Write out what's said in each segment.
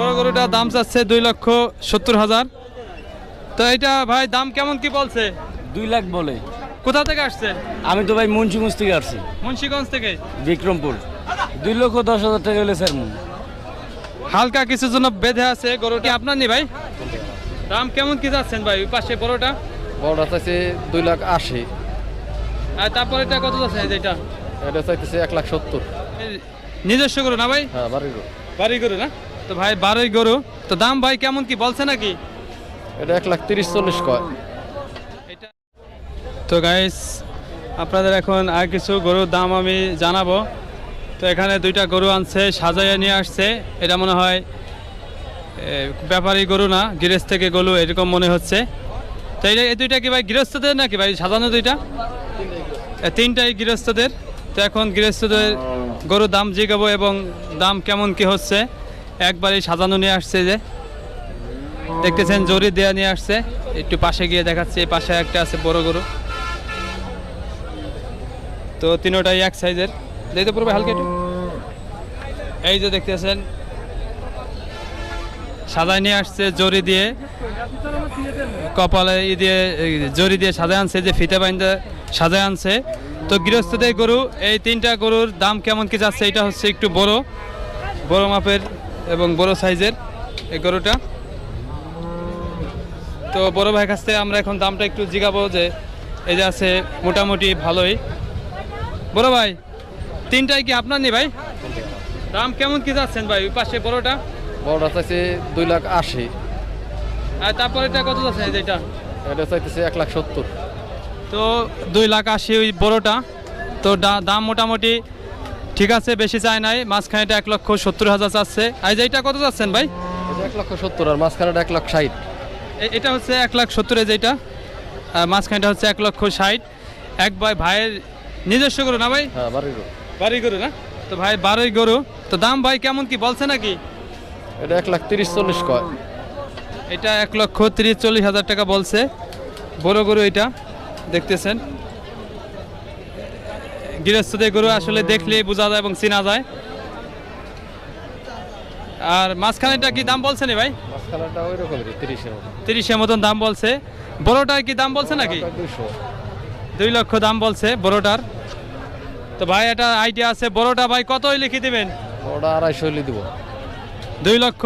বড় গরুটার দাম চাচ্ছে দুই লক্ষ সত্তর হাজার। তো এটা ভাই দাম কেমন কি বলছে? দুই লাখ বলে। কোথা থেকে আসছে? আমি তো ভাই মুন্সিগঞ্জ থেকে আসছি। মুন্সিগঞ্জ থেকে? বিক্রমপুর। দুই লক্ষ দশ হাজার টাকা হলে স্যার হালকা কিছুর জন্য বেঁধে আছে গরুটি। আপনার নি ভাই? দাম কেমন কি যাচ্ছেন ভাই ওই পাশে বড়টা? বড়টা চাইছে দুই লাখ আশি। আর তারপরে এটা কত যাচ্ছে এটা? এটা চাইতেছে এক লাখ সত্তর। নিজস্ব গরু না ভাই? হ্যাঁ বাড়ির বাড়ি গরু না? তো ভাই বারোই গরু। তো দাম ভাই কেমন কি? বলছে নাকি? এটা এক লাখ তিরিশ চল্লিশ কয়। এটা তো গাইস আপনাদের এখন আর কিছু গরুর দাম আমি জানাব। তো এখানে দুইটা গরু আনছে সাজাইয়া নিয়ে আসছে। এটা মনে হয় ব্যাপারী গরু না গৃহস্থ থেকে গরু এরকম মনে হচ্ছে। তো এই এই দুইটা কি ভাই গৃহস্থদের নাকি ভাই? সাজানো দুইটা? তিনটাই গৃহস্থদের। তো এখন গৃহস্থদের গরুর দাম জিগাবো এবং দাম কেমন কি হচ্ছে। একবারই সাজানো নিয়ে আসছে যে। দেখতেছেন জরি দেয়া নিয়ে আসছে। একটু পাশে গিয়ে দেখাচ্ছে পাশে একটা আছে বড় গরু। তো তিনোটাই এক সাইজের। দেখতে পড়বে হালকা একটু। এই যে দেখতেছেন, সাজায় নিয়ে আসছে জরি দিয়ে। কপালে ই দিয়ে জরি দিয়ে সাজায় আনছে যে ফিতে বাইন্দা সাজায় আনছে। তো গৃহস্থদের গরু, এই তিনটা গরুর দাম কেমন কি যাচ্ছে, এটা হচ্ছে একটু বড়। বড় মাপের এবং বড় সাইজের এই গরুটা। তো বড় ভাইয়ের কাছ থেকে আমরা এখন দামটা একটু জিগাবো যে এই যে আছে মোটামুটি ভালোই। বড় ভাই তিনটাই কি আপনার নি ভাই? দাম কেমন কি যাচ্ছেন ভাই ওই পাশে বড়টা? বড়টা চাইছে দুই লাখ আশি। আর তারপরে এটা কত যাচ্ছে এটা? এটা চাইতেছে এক লাখ সত্তর। তো দুই লাখ আশি ওই বড়টা। তো দাম মোটামুটি ঠিক আছে বেশি চায় নাই। মাঝখানেটা এক লক্ষ সত্তর হাজার চাচ্ছে আর এটা কত চাচ্ছেন ভাই? এক লক্ষ সত্তর আর মাঝখানেটা এক লক্ষ ষাট। এটা হচ্ছে এক লাখ সত্তরে যেটা মাঝখানটা হচ্ছে এক লক্ষ ষাট। এক ভাই ভাইয়ের নিজস্ব গরু না ভাই? হ্যাঁ বাড়ি গরু। না? তো ভাই বারোই গরু। তো দাম ভাই কেমন কি? বলছে নাকি? এটা এক লাখ তিরিশ চল্লিশ কয়। এটা এক লক্ষ তিরিশ চল্লিশ হাজার টাকা বলছে। বড় গরু এটা। দেখতেছেন। গৃহস্থদের গরু আসলে দেখলেই বোঝা যায় এবং চেনা যায়। আর মাঝখানেটা কি দাম বলছে না ভাই? তিরিশের মতন দাম বলছে। বড়টার কি দাম বলছে নাকি? দুই লক্ষ দাম বলছে বড়টার। তো ভাই এটা আইডিয়া আছে। বড়টা ভাই কতই লিখে দিবেন? বড়টা আড়াইশো হলে দিব। দুই লক্ষ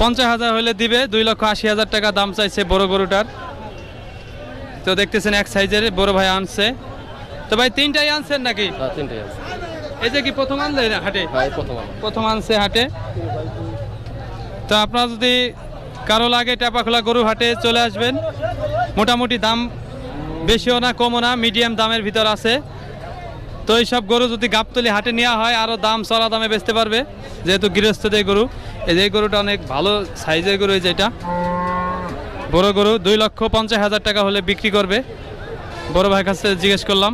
পঞ্চাশ হাজার হলে দিবে। দুই লক্ষ আশি হাজার টাকা দাম চাইছে বড় গরুটার। তো দেখতেছেন এক সাইজের বড় ভাই আনছে। তো ভাই তিনটাই আনছেন নাকি? হ্যাঁ এই যে কি প্রথম আনলে হাটে? হ্যাঁ প্রথম আনছে হাটে। তো আপনার যদি কারও লাগে টাপাখোলা গরু হাটে চলে আসবেন মোটামুটি দাম বেশিও না কমও না মিডিয়াম দামের ভিতর আছে। তো এইসব গরু যদি গাবতলি হাটে নেওয়া হয় আরও দাম চড়া দামে বেচতে পারবে যেহেতু গৃহস্থদের গরু। এই যে গরুটা অনেক ভালো সাইজের গরু এই যেটা বড় গরু দুই লক্ষ পঞ্চাশ হাজার টাকা হলে বিক্রি করবে। বড় ভাইয়ের কাছে জিজ্ঞেস করলাম।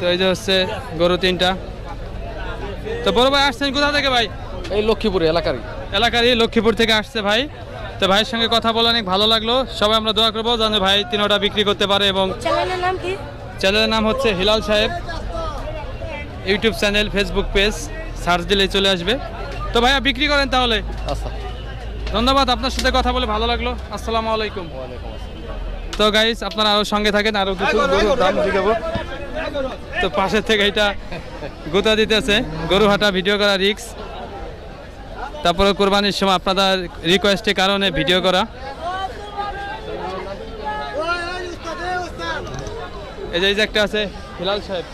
তো এই যে হচ্ছে গরু তিনটা। তো বড় ভাই আসছেন কোথা থেকে ভাই? এই লক্ষ্মীপুর এলাকারই। এলাকারই লক্ষ্মীপুর থেকে আসছে ভাই। তো ভাইয়ের সঙ্গে কথা বলে অনেক ভালো লাগল। সবাই আমরা দোয়া করব যেন ভাই তিনোটা বিক্রি করতে পারে এবং চ্যানেলের নাম কি? চ্যানেলের নাম হচ্ছে হিলাল সাহেব। YouTube channel Facebook page search দিলেই চলে আসবে। তো ভাইয়া বিক্রি করেন তাহলে। আচ্ছা। ধন্যবাদ আপনার সাথে কথা বলে ভালো লাগল। আসসালামু আলাইকুম। তো গাইস আপনারা আরও সঙ্গে থাকেন আরও কিছু দাম জিগাবো তো পাশের থেকে এটা গোতা দিতেছে। গরু হাঁটা ভিডিও করা রিক্স তারপরে কোরবানির সময় আপনাদের রিকোয়েস্টের কারণে ভিডিও করা। এই যে এই যে একটা আছে হিলাল সাহেব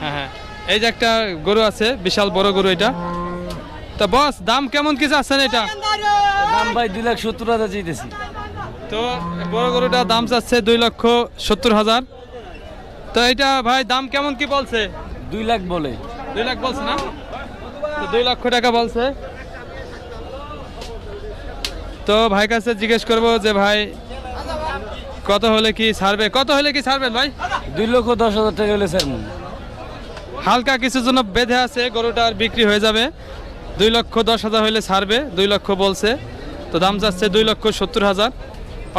হ্যাঁ হ্যাঁ। এই যে একটা গরু আছে বিশাল বড় গরু এটা। তো বস দাম কেমন কি চাচ্ছেন এটা? দাম ভাই দুই লাখ সত্তর হাজার চাইতেছি। তো বড় গরুটার দাম চাচ্ছে দুই লক্ষ সত্তর হাজার। তো এটা ভাই দাম কেমন কি বলছে? দুই লাখ বলে। দুই লাখ বলছে না? তো দুই লক্ষ টাকা বলছে। তো ভাই কাছে জিজ্ঞেস করব যে ভাই কত হলে কি ছাড়বে? কত হলে কি ছাড়বেন ভাই? দুই লক্ষ দশ হাজার টাকা হলে স্যার হালকা কিছুর জন্য বেঁধে আছে গরুটার বিক্রি হয়ে যাবে। দুই লক্ষ দশ হাজার হলে ছাড়বে দুই লক্ষ বলছে। তো দাম যাচ্ছে দুই লক্ষ সত্তর হাজার।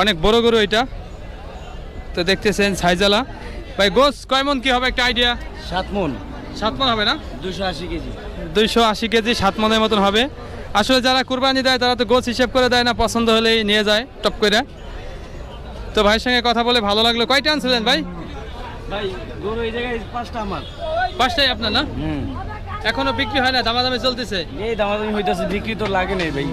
অনেক বড় গরু এটা। তো দেখতেছেন সাইজালা ভাই গোস কয় মন কি হবে একটা আইডিয়া সাত মন। সাত মন হবে না? দুশো আশি কেজি। দুইশো আশি কেজি সাত মনের মতন হবে। আসলে যারা কুরবানি দেয় তারা তো গোছ হিসেব করে দেয় না পছন্দ হলেই নিয়ে যায় টপ করে। তো ভাইয়ের সঙ্গে কথা বলে ভালো লাগল। কয়টা আনছিলেন ভাই? ভাই গরু এই জায়গায় পাঁচটা আমার। পাঁচটাই আপনার না? এখনও বিক্রি হয় না দামাদামি চলতেছে? এই দামাদামি হইতাছে বিক্রি তো লাগে নাই ভাই।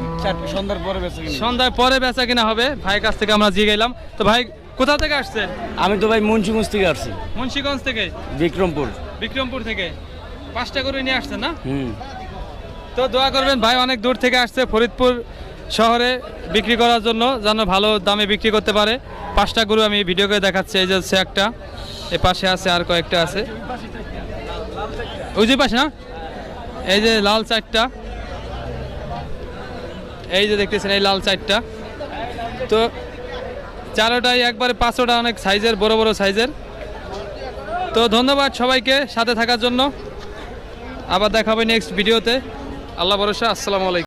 সন্ধ্যার পরে বেঁচে কিনি। সন্ধ্যায় পরে বেচা কিনা হবে। ভাইয়ের কাছ থেকে আমরা জিয়ে গেলাম তো ভাই কোথা থেকে আসছেন আমি তো ভাই মুন্সিগঞ্জ থেকে আসছি। মুন্সিগঞ্জ থেকে? বিক্রমপুর। বিক্রমপুর থেকে। পাঁচটা করে নিয়ে আসছেন না? হুম। তো দোয়া করবেন ভাই অনেক দূর থেকে আসছে ফরিদপুর শহরে বিক্রি করার জন্য যেন ভালো দামে বিক্রি করতে পারে। পাঁচটা গরু আমি ভিডিও করে দেখাচ্ছি এই যে হচ্ছে একটা। এ পাশে আছে আর কয়েকটা আছে। ওই যে পাশে না? এই যে লাল চারটা। এই যে দেখতেছেন এই লাল চারটা। তো চারোটাই একবারে পাঁচোটা অনেক সাইজের, বড় বড় সাইজের। তো ধন্যবাদ সবাইকে সাথে থাকার জন্য। আবার দেখা হবে নেক্সট ভিডিওতে আল্লাহ ভরসা, আসসালামু আলাইকুম।